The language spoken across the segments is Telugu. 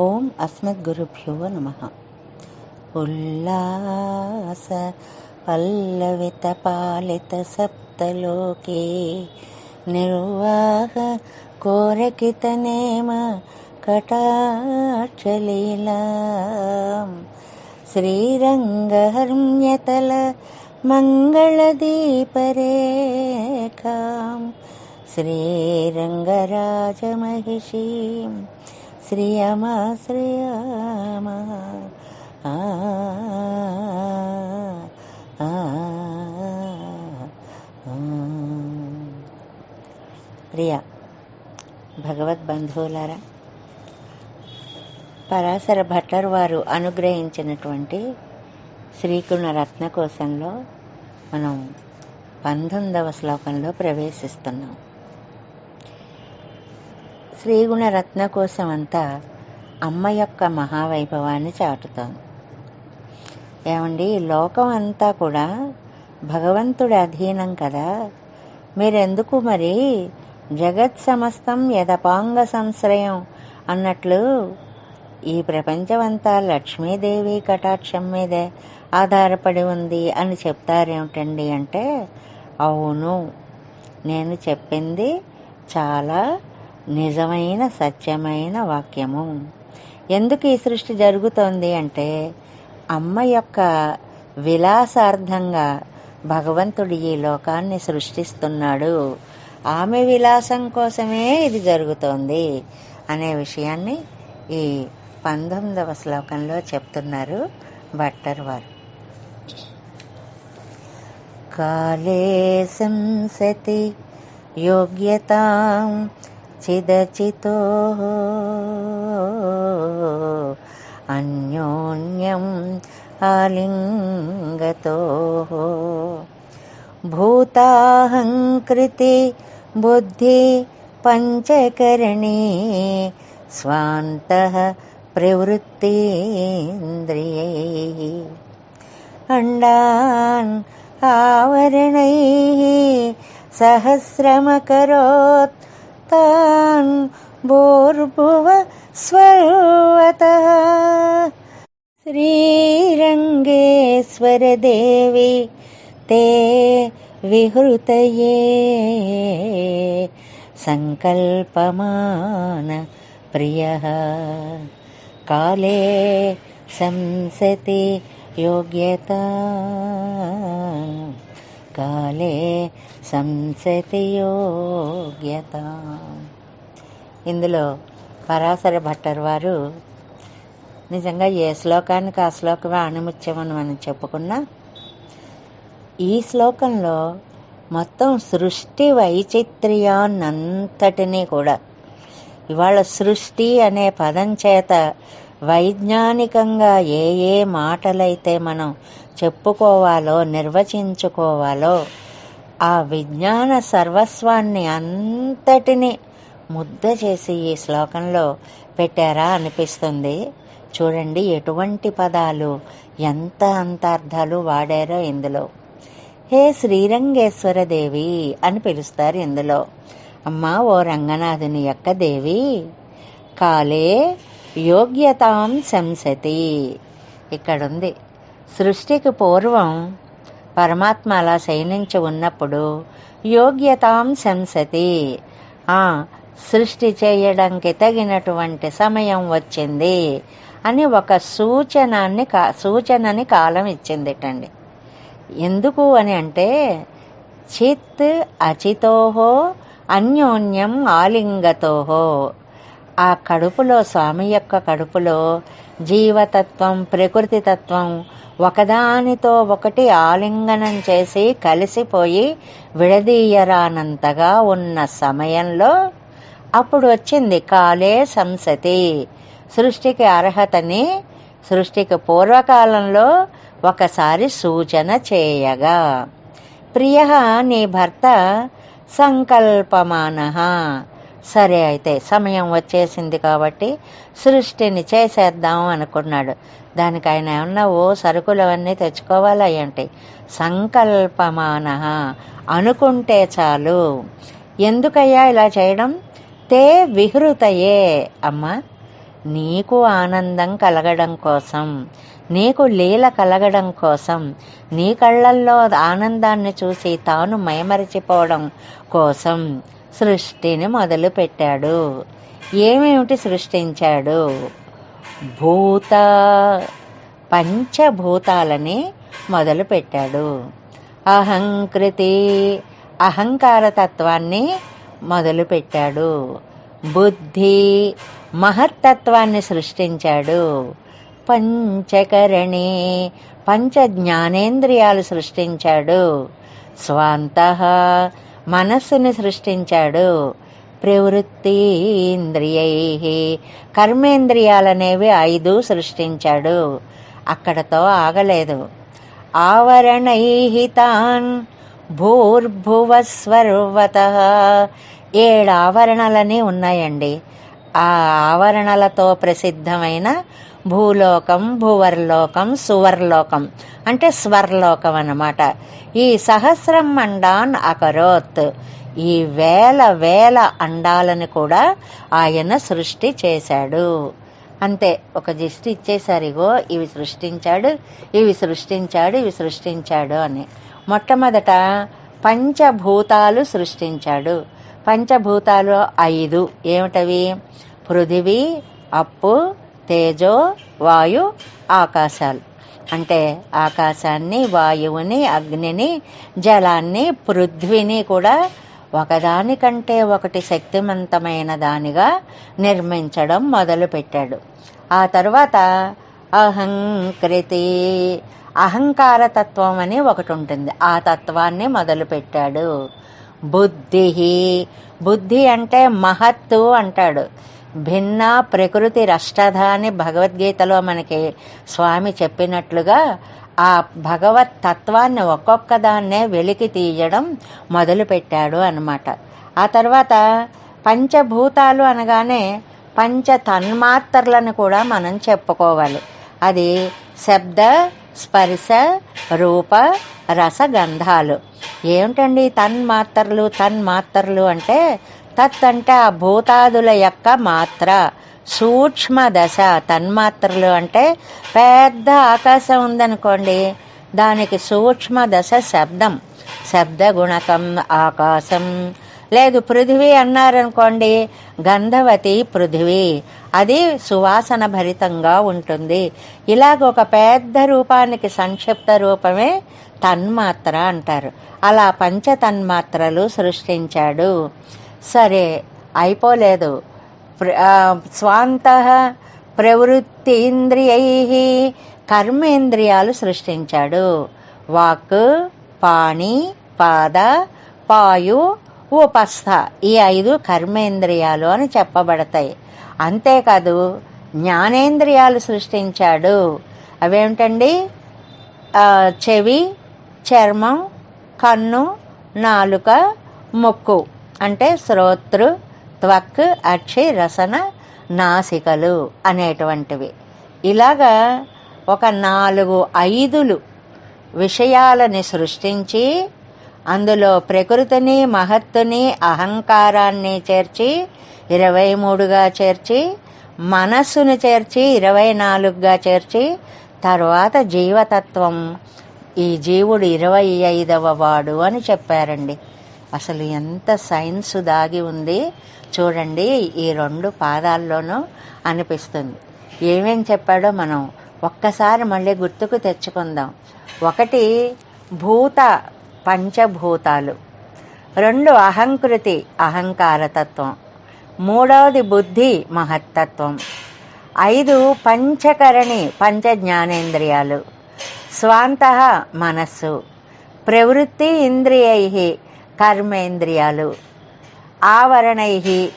ॐ अस्मद्गुरुभ्यो नमः। उल्लास पल्लवितपालितसप्तलोके पुल्लासपल्लवितपालितसप्तलोके निर्वाहकोरकितनेम कटाक्षलीलां श्रीरङ्गहर्म्यतलमङ्गलदीपरेखां श्रीरङ्गराजमहिषी శ్రియమా శ్రియమా ఆ, ఆ, ప్రియ భగవద్బంధువులారా పరాశర భట్టర్ వారు అనుగ్రహించినటువంటి శ్రీకుణ రత్నకోశంలో మనం పంతొమ్మిదవ శ్లోకంలో ప్రవేశిస్తున్నాం. శ్రీగుణ రత్నకోశం అంతా అమ్మ యొక్క మహావైభవాన్ని చాటుతోంది ఏమండి లోకం అంతా కూడా భగవంతుడి అధీనం కదా? మీరెందుకు మరి జగత్ సమస్తం యదపాంగ సంశ్రయం అన్నట్లు ఈ ప్రపంచమంతా లక్ష్మీదేవి కటాక్షం మీదే ఆధారపడి ఉంది అని చెప్తారేమిటండి అంటే అవును నేను చెప్పింది చాలా నిజమైన సత్యమైన వాక్యము. ఎందుకు ఈ సృష్టి జరుగుతోంది అంటే అమ్మ యొక్క విలాసార్థంగా భగవంతుడు ఈ లోకాన్ని సృష్టిస్తున్నాడు. ఆమె విలాసం కోసమే ఇది జరుగుతోంది అనే విషయాన్ని ఈ పంతొమ్మిదవ శ్లోకంలో చెప్తున్నారు భట్టర్ వారు. కాలే సంసతి యోగ్యతాం चिदचितो अन्योन्यम् आलिङ्गतोः भूताहङ्कृति बुद्धि पञ्चकरणे स्वान्तः प्रवृत्तेन्द्रियैः अण्डान् आवरणैः सहस्रमकरोत् तान् भोर्भुव स्वतः देवी ते विहृतये। सङ्कल्पमान प्रियः। काले संसति योग्यता। काले సంసతి యోగ్యత ఇందులో పరాశర భట్టర్ వారు నిజంగా ఏ శ్లోకానికి ఆ శ్లోకమే అణుముత్యమని మనం చెప్పుకున్నా ఈ శ్లోకంలో మొత్తం సృష్టి వైచిత్ర్యాన్నంతటినీ కూడా ఇవాళ సృష్టి అనే పదం చేత వైజ్ఞానికంగా ఏ ఏ మాటలైతే మనం చెప్పుకోవాలో నిర్వచించుకోవాలో ఆ విజ్ఞాన సర్వస్వాన్ని అంతటిని ముద్ద చేసి ఈ శ్లోకంలో పెట్టారా అనిపిస్తుంది. చూడండి ఎటువంటి పదాలు ఎంత అంతార్థాలు వాడారో ఇందులో. హే శ్రీరంగేశ్వర దేవి అని పిలుస్తారు ఇందులో. అమ్మ ఓ రంగనాథుని యొక్క దేవి కాలే యోగ్యతాం శంసతి ఇక్కడుంది. సృష్టికి పూర్వం పరమాత్మ అలా శయనించి ఉన్నప్పుడు యోగ్యతాం శంసతి ఆ సృష్టి చేయడానికి తగినటువంటి సమయం వచ్చింది అని ఒక సూచనాన్ని కా సూచనని కాలం ఇచ్చిందిటండి. ఎందుకు అని అంటే చిత్ అచితోహో అన్యోన్యం ఆలింగతోహో. ఆ కడుపులో స్వామి యొక్క కడుపులో జీవతత్వం ప్రకృతి తత్వం ఒకదానితో ఒకటి ఆలింగనం చేసి కలిసిపోయి విడదీయరానంతగా ఉన్న సమయంలో అప్పుడు వచ్చింది కాలే సంసతి. సృష్టికి అర్హతని సృష్టికి పూర్వకాలంలో ఒకసారి సూచన చేయగా ప్రియ నీ భర్త సంకల్పమాన. సరే అయితే సమయం వచ్చేసింది కాబట్టి సృష్టిని చేసేద్దాం అనుకున్నాడు. దానికి ఆయన ఏమన్నా ఓ సరుకులు అవన్నీ తెచ్చుకోవాలి ఏంటి సంకల్పమాన అనుకుంటే చాలు. ఎందుకయ్యా ఇలా చేయడం? తే విహృతయే. అమ్మ నీకు ఆనందం కలగడం కోసం నీకు లీల కలగడం కోసం నీ కళ్ళల్లో ఆనందాన్ని చూసి తాను మైమరిచిపోవడం కోసం సృష్టిని మొదలుపెట్టాడు. ఏమేమిటి సృష్టించాడు? భూత పంచభూతాలని మొదలుపెట్టాడు. అహంకృతి అహంకార తత్వాన్ని మొదలుపెట్టాడు. బుద్ధి మహత్తత్వాన్ని సృష్టించాడు. పంచకరణి పంచ జ్ఞానేంద్రియాలు సృష్టించాడు. స్వాంత మనస్సుని సృష్టించాడు. ప్రవృత్తి ఇంద్రియై కర్మేంద్రియాలనేవి ఐదు సృష్టించాడు. అక్కడతో ఆగలేదు. ఆవరణై తాన్ భూర్భువస్వర్వత ఏడు ఆవరణలని ఉన్నాయండి. ఆ ఆవరణలతో ప్రసిద్ధమైన భూలోకం భువర్లోకం సువర్లోకం. అంటే స్వర్లోకం అన్నమాట. ఈ సహస్రం అండాన్ అకరోత్. ఈ వేల వేల అండాలను కూడా ఆయన సృష్టి చేశాడు. అంతే ఒక జిస్ట్ ఇచ్చేసరిగో ఇవి సృష్టించాడు ఇవి సృష్టించాడు ఇవి సృష్టించాడు అని. మొట్టమొదట పంచభూతాలు సృష్టించాడు. పంచభూతాలు ఐదు. ఏమిటవి? పృథివీ అప్పు తేజో వాయు ఆకాశాలు. అంటే ఆకాశాన్ని వాయువుని అగ్నిని జలాన్ని పృథ్వీని కూడా ఒకదానికంటే ఒకటి శక్తివంతమైన దానిగా నిర్మించడం మొదలుపెట్టాడు. ఆ తర్వాత అహంకృతి అహంకార తత్వం అని ఒకటి ఉంటుంది. ఆ తత్వాన్ని మొదలుపెట్టాడు. బుద్ధి బుద్ధి అంటే మహత్తు అంటాడు. భిన్న ప్రకృతి రష్టధ అని భగవద్గీతలో మనకి స్వామి చెప్పినట్లుగా ఆ భగవత్ తత్వాన్ని ఒక్కొక్క దాన్నే వెలికి తీయడం మొదలుపెట్టాడు అన్నమాట. ఆ తర్వాత పంచభూతాలు అనగానే పంచ తన్మాత్రలను కూడా మనం చెప్పుకోవాలి. అది శబ్ద స్పర్శ రూప రసగంధాలు ఏమిటండి తన్మాత్రలు తన్మాత్రలు అంటే తత్ అంటే ఆ భూతాదుల యొక్క మాత్ర. సూక్ష్మ దశ తన్మాత్రలు అంటే పెద్ద ఆకాశం ఉందనుకోండి దానికి సూక్ష్మ దశ శబ్దం. శబ్ద గుణకం ఆకాశం. లేదు పృథివీ అన్నారనుకోండి గంధవతి పృథివీ. అది సువాసన భరితంగా ఉంటుంది. ఇలాగ ఒక పెద్ద రూపానికి సంక్షిప్త రూపమే తన్మాత్ర అంటారు. అలా పంచ తన్మాత్రలు సృష్టించాడు. సరే అయిపోలేదు. స్వాంత ప్రవృత్తింద్రియై కర్మేంద్రియాలు సృష్టించాడు. వాక్ పాణి పాద పాయు ఉపస్థ ఈ ఐదు కర్మేంద్రియాలు అని చెప్పబడతాయి. అంతేకాదు జ్ఞానేంద్రియాలు సృష్టించాడు. అవేమిటండి? చెవి చర్మం కన్ను నాలుక ముక్కు. అంటే శ్రోతృ త్వక్ అక్షి రసన నాసికలు అనేటువంటివి. ఇలాగా ఒక నాలుగు ఐదులు విషయాలని సృష్టించి అందులో ప్రకృతిని మహత్తుని అహంకారాన్ని చేర్చి ఇరవై మూడుగా చేర్చి మనస్సును చేర్చి ఇరవై నాలుగుగా చేర్చి తర్వాత జీవతత్వం. ఈ జీవుడు ఇరవై ఐదవ వాడు అని చెప్పారండి. అసలు ఎంత సైన్స్ దాగి ఉంది. చూడండి ఈ రెండు పాదాల్లోనూ అనిపిస్తుంది. ఏమేం చెప్పాడో మనం ఒక్కసారి మళ్ళీ గుర్తుకు తెచ్చుకుందాం. ఒకటి భూత పంచభూతాలు. రెండు అహంకృతి అహంకారతత్వం. మూడవది బుద్ధి మహత్తత్వం. ఐదు పంచకరణి పంచ జ్ఞానేంద్రియాలు స్వాంత మనస్సు. ప్రవృత్తి ఇంద్రియై కర్మేంద్రియాలు. ఆవరణై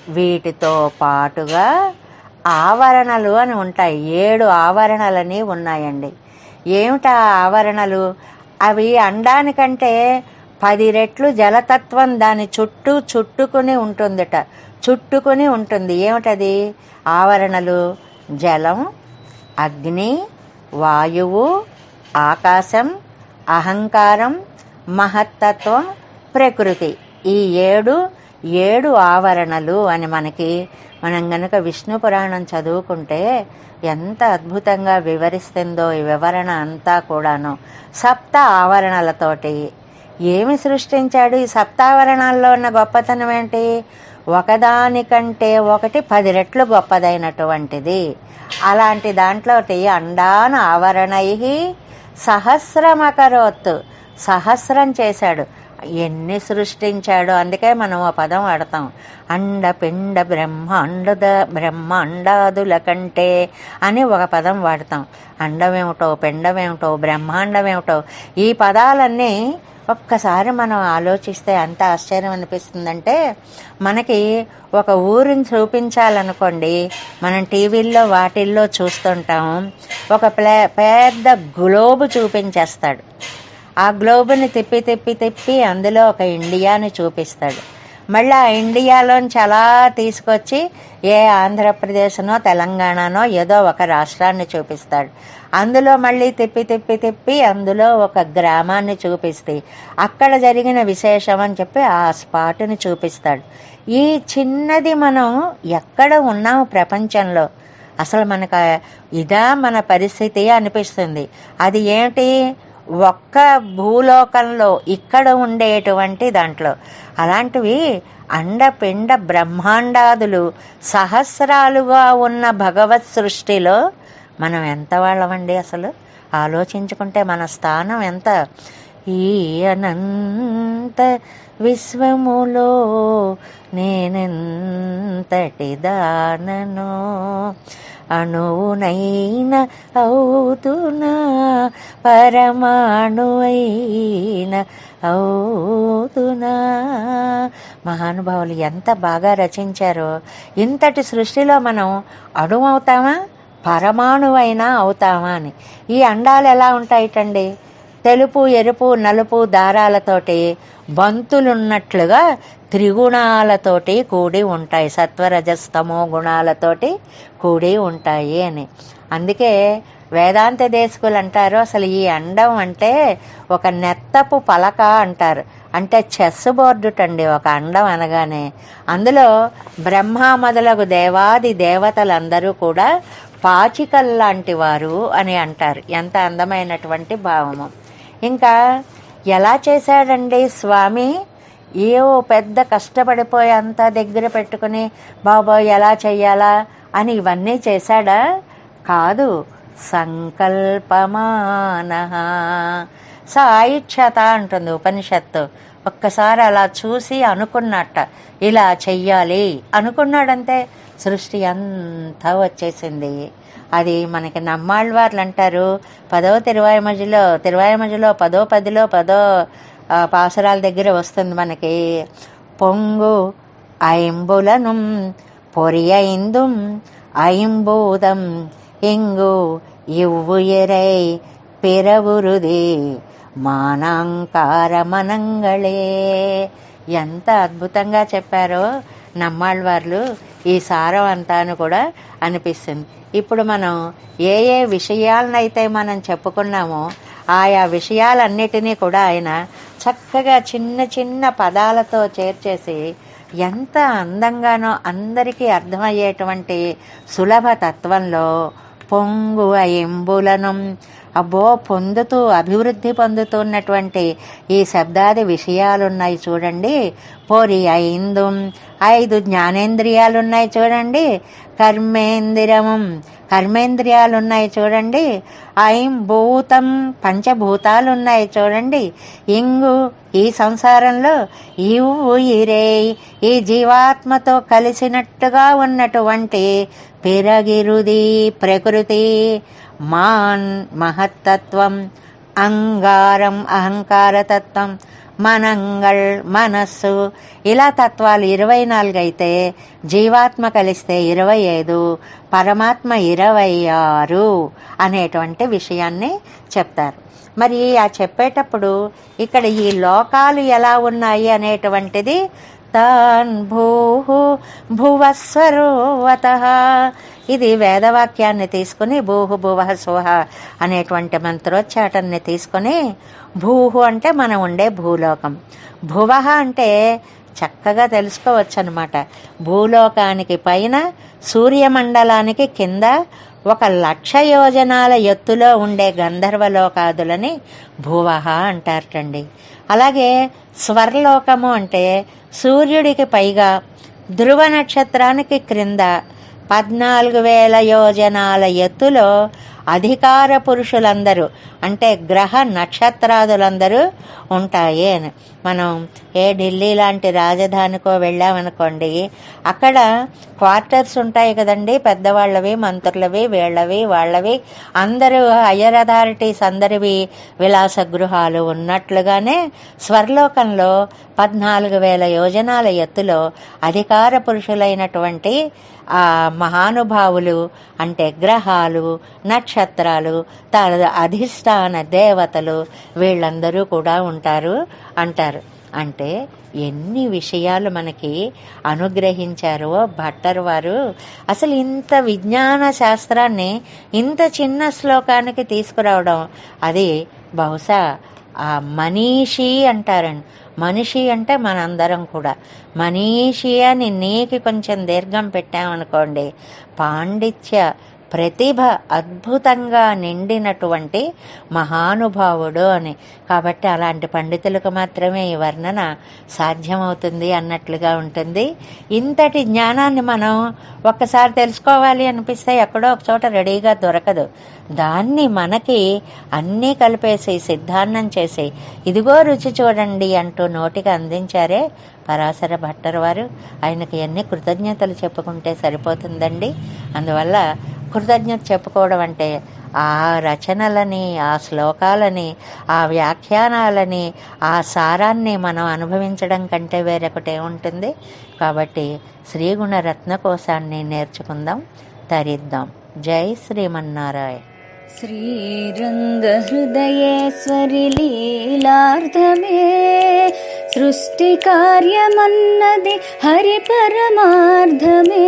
వీటితో పాటుగా ఆవరణలు అని ఉంటాయి. ఏడు ఆవరణలని ఉన్నాయండి. ఏమిటా ఆవరణలు? అవి అండానికంటే పది రెట్లు జలతత్వం దాని చుట్టూ చుట్టుకుని ఉంటుందట. చుట్టుకుని ఉంటుంది. ఏమిటది? ఆవరణలు జలం అగ్ని వాయువు ఆకాశం అహంకారం మహత్తత్వం ప్రకృతి. ఈ ఏడు ఏడు ఆవరణలు అని మనకి మనం గనక విష్ణు పురాణం చదువుకుంటే ఎంత అద్భుతంగా వివరిస్తుందో ఈ వివరణ అంతా కూడాను. సప్త ఆవరణలతోటి ఏమి సృష్టించాడు ఈ సప్తావరణాల్లో ఉన్న గొప్పతనం ఏంటి? ఒకదానికంటే ఒకటి పది రెట్లు గొప్పదైనటువంటిది. అలాంటి దాంట్లోటి అండాన ఆవరణై సహస్రమకరోత్ సహస్రం చేశాడు. ఎన్ని సృష్టించాడో అందుకే మనం ఆ పదం వాడతాం. అండ పిండ బ్రహ్మాండద బ్రహ్మాండాదుల కంటే అని ఒక పదం వాడతాం. అండమేమిటో పిండమేమిటో బ్రహ్మాండమేమిటో ఈ పదాలన్నీ ఒక్కసారి మనం ఆలోచిస్తే ఎంత ఆశ్చర్యం అనిపిస్తుందంటే మనకి ఒక ఊరిని చూపించాలనుకోండి మనం టీవీల్లో వాటిల్లో చూస్తుంటాం. ఒక ప్లే పెద్ద గ్లోబ్ చూపించేస్తాడు. ఆ గ్లోబుని తిప్పి తిప్పి తిప్పి అందులో ఒక ఇండియాని చూపిస్తాడు. మళ్ళీ ఆ ఇండియాలోంచి అలా తీసుకొచ్చి ఏ ఆంధ్రప్రదేశ్నో తెలంగాణనో ఏదో ఒక రాష్ట్రాన్ని చూపిస్తాడు. అందులో మళ్ళీ తిప్పి తిప్పి తిప్పి అందులో ఒక గ్రామాన్ని చూపిస్తే అక్కడ జరిగిన విశేషం అని చెప్పి ఆ స్పాట్ని చూపిస్తాడు. ఈ చిన్నది మనం ఎక్కడ ఉన్నాము ప్రపంచంలో? అసలు మనకు ఇదా మన పరిస్థితి అనిపిస్తుంది. అది ఏంటి? ఒక్క భూలోకంలో ఇక్కడ ఉండేటువంటి దాంట్లో. అలాంటివి అండపిండ బ్రహ్మాండాదులు సహస్రాలుగా ఉన్న భగవత్ సృష్టిలో మనం ఎంత వాళ్ళమండి అసలు? ఆలోచించుకుంటే మన స్థానం ఎంత? ఈ అనంత విశ్వములో నేనెంతటి దానను? అణువునైన అవుతున్నా పరమాణువైన అవుతున్నా మహానుభావులు ఎంత బాగా రచించారో. ఇంతటి సృష్టిలో మనం అణువవుతామా? పరమాణువైనా అవుతామా అని. ఈ అండాలు ఎలా ఉంటాయిటండి? తెలుపు ఎరుపు నలుపు దారాలతోటి బంతులున్నట్లుగా త్రిగుణాలతోటి కూడి ఉంటాయి. సత్వరజస్తమో గుణాలతోటి కూడి ఉంటాయి అని. అందుకే వేదాంత దేశకులు అంటారు అసలు ఈ అండం అంటే ఒక నెత్తపు పలక అంటారు. అంటే చెస్ బోర్డుటండి ఒక అండం అనగానే. అందులో బ్రహ్మ మొదలగు దేవాది దేవతలందరూ కూడా పాచికల్లాంటి వారు అని అంటారు. ఎంత అందమైనటువంటి భావము. ఇంకా ఎలా చేశాడండి స్వామి? ఏవో పెద్ద కష్టపడిపోయి అంతా దగ్గర పెట్టుకుని బాబోయ్ ఎలా చెయ్యాలా? అని ఇవన్నీ చేశాడా? కాదు సంకల్పమాన సాయిక్షత అంటుంది ఉపనిషత్తు. ఒక్కసారి అలా చూసి అనుకున్నట్ట. ఇలా చెయ్యాలి. అనుకున్నాడంతే సృష్టి అంతా వచ్చేసింది. అది మనకి నమ్మాళ్ళవార్లు అంటారు పదో తిరువాయి మధ్యలో తిరువాయి మధ్యలో పదో పదిలో పదో పాసరాల పాసురాల దగ్గర వస్తుంది మనకి. పొంగు ఐంబులను పొరియైందుం ఐంబూదం ఇంగు ఇవ్వు ఎరై పిరవురుది మానాంకారమనంగళే ఎంత అద్భుతంగా చెప్పారో నమ్మాళ్ళవార్లు ఈ సారం అంతాను కూడా అనిపిస్తుంది. ఇప్పుడు మనం ఏ ఏ విషయాలనైతే మనం చెప్పుకున్నామో ఆయా విషయాలన్నిటినీ కూడా ఆయన చక్కగా చిన్న చిన్న పదాలతో చేర్చేసి ఎంత అందంగానో అందరికీ అర్థమయ్యేటువంటి సులభ తత్వంలో పొంగు ఎంబులను అబ్బో పొందుతూ అభివృద్ధి పొందుతున్నటువంటి ఈ శబ్దాది విషయాలున్నాయి చూడండి. పోరి ఐందు ఐదు జ్ఞానేంద్రియాలు ఉన్నాయి చూడండి. కర్మేంద్రియము కర్మేంద్రియాలు ఉన్నాయి చూడండి. ఐం భూతం పంచభూతాలు ఉన్నాయి చూడండి. ఇంగు ఈ సంసారంలో ఇవ్వు ఇరే ఈ జీవాత్మతో కలిసినట్టుగా ఉన్నటువంటి పిరగిరుది ప్రకృతి మాన్ మహత్తత్వం అంగారం అహంకారతత్వం మనంగళ్ మనస్సు ఇలా తత్వాలు ఇరవై నాలుగు అయితే జీవాత్మ కలిస్తే ఇరవై ఐదు పరమాత్మ ఇరవై ఆరు అనేటువంటి విషయాన్ని చెప్తారు. మరి ఆ చెప్పేటప్పుడు ఇక్కడ ఈ లోకాలు ఎలా ఉన్నాయి అనేటువంటిది తాన్ భూ భువస్వరూవత ఇది వేదవాక్యాన్ని తీసుకుని భూహు భువహ సోహ అనేటువంటి మంత్రోచ్చాటన్ని తీసుకొని భూహు అంటే మనం ఉండే భూలోకం. భువహ అంటే చక్కగా తెలుసుకోవచ్చు అనమాట భూలోకానికి పైన సూర్యమండలానికి కింద ఒక లక్ష యోజనాల ఎత్తులో ఉండే గంధర్వలోకాదులని భూవహ అంటారటండి. అలాగే స్వర్లోకము అంటే సూర్యుడికి పైగా ధ్రువ నక్షత్రానికి క్రింద పద్నాలుగు వేల యోజనాల ఎత్తులో అధికార పురుషులందరూ అంటే గ్రహ నక్షత్రాదులందరూ ఉంటాయి అని. మనం ఏ ఢిల్లీ లాంటి రాజధానికో వెళ్ళామనుకోండి అక్కడ క్వార్టర్స్ ఉంటాయి కదండి పెద్దవాళ్ళవి మంత్రులవి వీళ్ళవి వాళ్ళవి. అందరూ హయ్యర్ అథారిటీస్ అందరివి విలాస గృహాలు ఉన్నట్లుగానే స్వర్లోకంలో పద్నాలుగు వేల యోజనాల ఎత్తులో అధికార పురుషులైనటువంటి ఆ మహానుభావులు అంటే గ్రహాలు నక్ష నక్షత్రాలు తన అధిష్టాన దేవతలు వీళ్ళందరూ కూడా ఉంటారు అంటారు. అంటే ఎన్ని విషయాలు మనకి అనుగ్రహించారో భట్టర్ వారు. అసలు ఇంత విజ్ఞాన శాస్త్రాన్ని ఇంత చిన్న శ్లోకానికి తీసుకురావడం అది బహుశా ఆ మనీషి అంటారండి మనిషి అంటే మనందరం కూడా. మనీషి అని నీకి కొంచెం దీర్ఘం పెట్టామనుకోండి పాండిత్య ప్రతిభ అద్భుతంగా నిండినటువంటి మహానుభావుడు అని. కాబట్టి అలాంటి పండితులకు మాత్రమే ఈ వర్ణన సాధ్యమవుతుంది అన్నట్లుగా ఉంటుంది. ఇంతటి జ్ఞానాన్ని మనం ఒక్కసారి తెలుసుకోవాలి అనిపిస్తే ఎక్కడో ఒక చోట రెడీగా దొరకదు. దాన్ని మనకి అన్నీ కలిపేసి సిద్ధాన్నం చేసి ఇదిగో రుచి చూడండి అంటూ నోటికి అందించారే పరాశర భట్టర్ వారు ఆయనకి ఎన్ని కృతజ్ఞతలు చెప్పుకుంటే సరిపోతుందండి అందువల్ల కృతజ్ఞత చెప్పుకోవడం అంటే ఆ రచనలని ఆ శ్లోకాలని ఆ వ్యాఖ్యానాలని ఆ సారాన్ని మనం అనుభవించడం కంటే వేరొకటి ఏముంటుంది కాబట్టి శ్రీగుణ రత్నకోశాన్ని నేర్చుకుందాం తరిద్దాం జై శ్రీమన్నారాయణ श्रीरङ्गहृदयेश्वरि लीलार्धमे సృష్టికార్యమన్నది హరి పరమార్థమే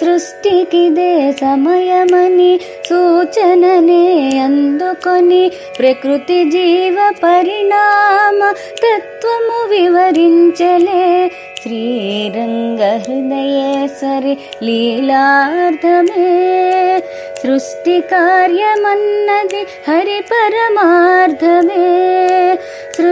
సృష్టికిదే సమయమని సూచననే అందుకొని ప్రకృతి జీవ పరిణామ తత్వము వివరించలే శ్రీరంగహృదయేశ్వరి లీలార్థమే సృష్టికార్యమన్నది హరి పరమార్థమే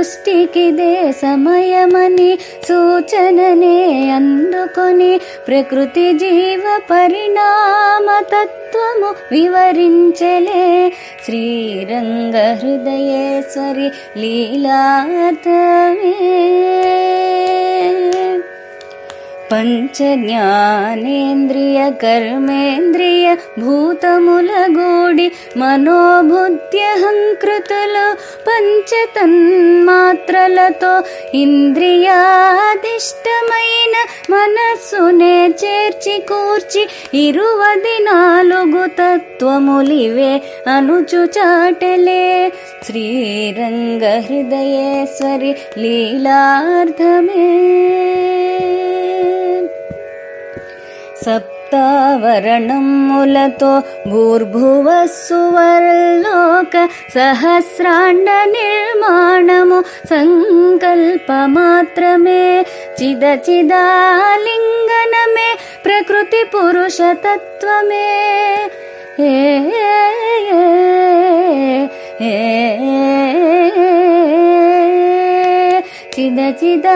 సృష్టికిదే సమయమని సూచననే అందుకొని ప్రకృతి జీవ పరిణామ తత్వము వివరించలే. శ్రీరంగ హృదయేశ్వరి లీలాతమే పంచ జ్ఞానేంద్రియ కర్మేంద్రియ భూతముల గూడి మనోబుద్ధ్యహంకృతులు పంచతన్మాత్రలతో ఇంద్రియాదిష్టమైన మనస్సునే చేర్చి కూర్చి ఇరువది నాలుగు తత్వములివే అనుచు చాటలే. శ్రీరంగ హృదయేశ్వరి లీలార్థమే సప్తావరణములతో భూర్భువ సువర్లోక సహస్రాండ నిర్మాణము సంకల్ప మాత్రమే చిదచిదాలింగనమే ప్రకృతి పురుష తత్వమే ఏ చిద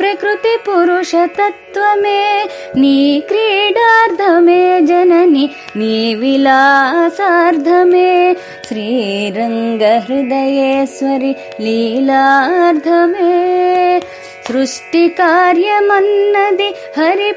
ప్రకృతి పురుష తత్వమే. నీ క్రీడార్థమే జనని నీ విలాసార్థమే. శ్రీరంగ హృదయేశ్వరి లీలార్థమే. సృష్టి కార్యమన్నది హరి